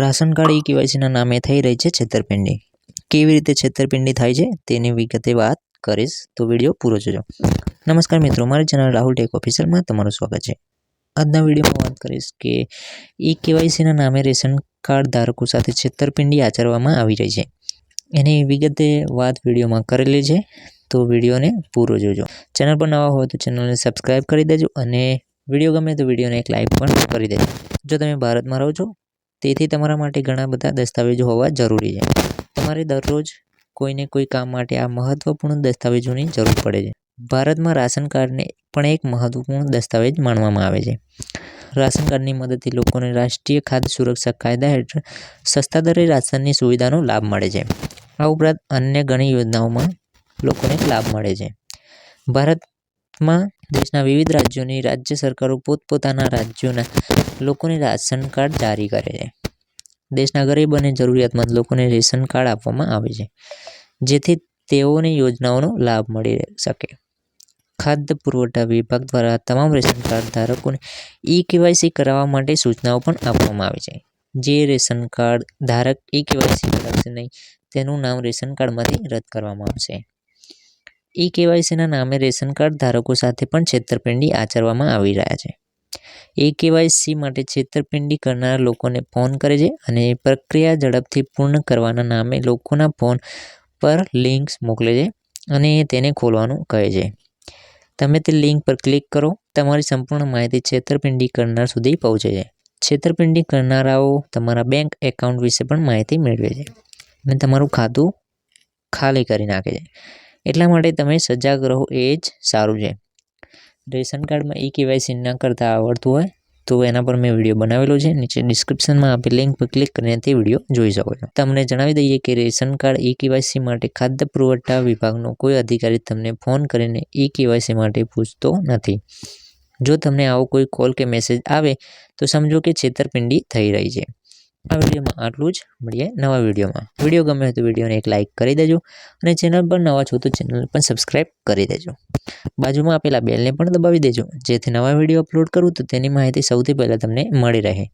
Ration card ઈ કેવાયસીના નામે થઈ રહી છે છેતરપિંડી. કેવી રીતે છેતરપિંડી થાય છે તેની વિગતે વાત કરીશ, તો વીડિયો પૂરો જોજો. નમસ્કાર મિત્રો, મારી ચેનલ રાહુલ ટેક ઓફિસરમાં તમારું સ્વાગત છે. આજના વિડીયોમાં વાત કરીશ કે ઈ કેવાયસીના નામે રેશન કાર્ડ ધારકો સાથે છેતરપિંડી આચરવામાં આવી રહી છે. એની વિગતે વાત વિડીયોમાં કરેલી છે, તો વિડીયોને પૂરો જોજો. ચેનલ પર નવા હોય તો ચેનલને સબસ્ક્રાઈબ કરી દેજો અને વીડિયો ગમે તો વિડીયોને એક લાઈક પણ કરી દેજો. જો તમે ભારતમાં રહો છો તેથી તમારા માટે ઘણા બધા દસ્તાવેજો હોવા જરૂરી છે. તમારે દરરોજ કોઈને કોઈ કામ માટે આ મહત્વપૂર્ણ દસ્તાવેજોની જરૂર પડે છે. ભારતમાં રાશન કાર્ડને પણ એક મહત્વપૂર્ણ દસ્તાવેજ માનવામાં આવે છે. રાશન કાર્ડની મદદથી લોકોને રાષ્ટ્રીય ખાદ્ય સુરક્ષા કાયદા હેઠળ સસ્તા દરે રાશનની સુવિધાનો લાભ મળે છે. આ ઉપરાંત અન્ય ઘણી યોજનાઓમાં લોકોને લાભ મળે છે. ભારતમાં દેશના વિવિધ રાજ્યોની રાજ્ય સરકારો પોતપોતાના રાજ્યોના લોકોને રાશન કાર્ડ જારી કરે છે. દેશના ગરીબ અને જરૂરિયાતમંદ લોકોને રેશન કાર્ડ આપવામાં આવે છે, જેથી તેઓને યોજનાઓનો લાભ મળી શકે. ખાદ્ય પુરવઠા વિભાગ દ્વારા તમામ રેશન કાર્ડ ધારકોને ઈ કેવાયસી કરાવવા માટે સૂચનાઓ પણ આપવામાં આવે છે. જે રેશન કાર્ડ ધારક ઈ કેવાયસી કરાવશે નહીં, તેનું નામ રેશન કાર્ડમાંથી રદ કરવામાં આવશે. ઈ કેવાયસીના નામે રેશન કાર્ડ ધારકો સાથે પણ છેતરપિંડી આચરવામાં આવી રહ્યા છે. એ કેવાયસી માટે છેતરપિંડી કરનાર લોકોને ફોન કરે છે અને પ્રક્રિયા ઝડપથી પૂર્ણ કરવાના નામે લોકોના ફોન પર લિંક્સ મોકલે છે અને તેને ખોલવાનું કહે છે. તમે તે લિંક પર ક્લિક કરો, તમારી સંપૂર્ણ માહિતી છેતરપિંડી કરનાર સુધી પહોંચે છે. છેતરપિંડી કરનારાઓ તમારા બેંક એકાઉન્ટ વિશે પણ માહિતી મેળવે છે અને તમારું ખાતું ખાલી કરી નાખે છે. એટલા માટે તમે સજાગ રહો એ જ સારું છે. રેશન કાર્ડમાં ઈ કેવાયસી ન કરતાં આવડતું હોય તો એના પર મેં વીડિયો બનાવેલો છે. નીચે ડિસ્ક્રિપ્શનમાં આપેલ લિંક પર ક્લિક કરીને તે વીડિયો જોઈ શકો છો. તમને જણાવી દઈએ કે રેશન કાર્ડ ઈ કેવાયસી માટે ખાદ્ય પુરવઠા વિભાગનો કોઈ અધિકારી તમને ફોન કરીને ઈ કેવાયસી માટે પૂછતો નથી. જો તમને આવો કોઈ કોલ કે મેસેજ આવે તો સમજો કે છેતરપિંડી થઈ રહી છે. આ વિડીયોમાં આટલું જ. મળીએ નવા વિડીયોમાં. વીડિયો ગમે તો વિડીયોને એક લાઇક કરી દેજો અને ચેનલ પર નવા છો તો ચેનલ પણ સબસ્ક્રાઈબ કરી દેજો. બાજુમાં આપેલા બેલને પણ દબાવી દેજો જેથી નવા વીડિયો અપલોડ કરું તો તેની માહિતી સૌથી પહેલાં તમને મળી રહે.